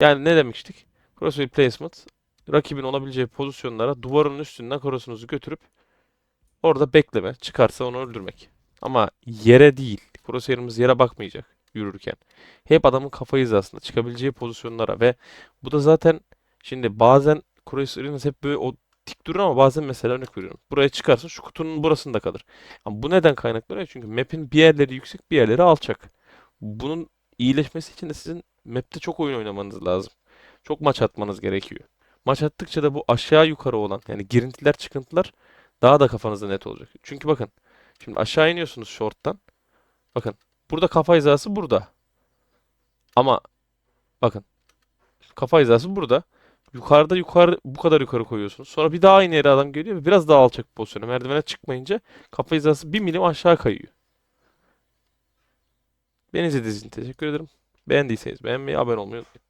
Yani ne demiştik? Crosshair placement rakibin olabileceği pozisyonlara duvarın üstünden cross'unuzu götürüp orada bekleme. Çıkarsa onu öldürmek. Ama yere değil. Crosshair'ımız yere bakmayacak yürürken. Hep adamın kafa hizasında çıkabileceği pozisyonlara ve bu da zaten şimdi bazen Crosshair'ımız hep böyle o dik durur ama bazen mesela örnek veriyorum. Buraya çıkarsın şu kutunun burasında kalır. Ama bu neden kaynaklanıyor? Çünkü map'in bir yerleri yüksek bir yerleri alçak. Bunun iyileşmesi için de sizin map'te çok oyun oynamanız lazım. Çok maç atmanız gerekiyor. Maç attıkça da bu aşağı yukarı olan yani girintiler çıkıntılar daha da kafanızda net olacak. Çünkü bakın şimdi aşağı iniyorsunuz short'tan. Bakın burada kafa hizası burada. Ama bakın kafa hizası burada. Yukarıda yukarı bu kadar yukarı koyuyorsunuz. Sonra bir daha aynı yere adam geliyor ve biraz daha alçak pozisyona merdivene çıkmayınca kafa hizası bir milim aşağı kayıyor. Beni izlediğiniz için teşekkür ederim. Beğendiyseniz beğenmeyi, abone olmayı unutmayın.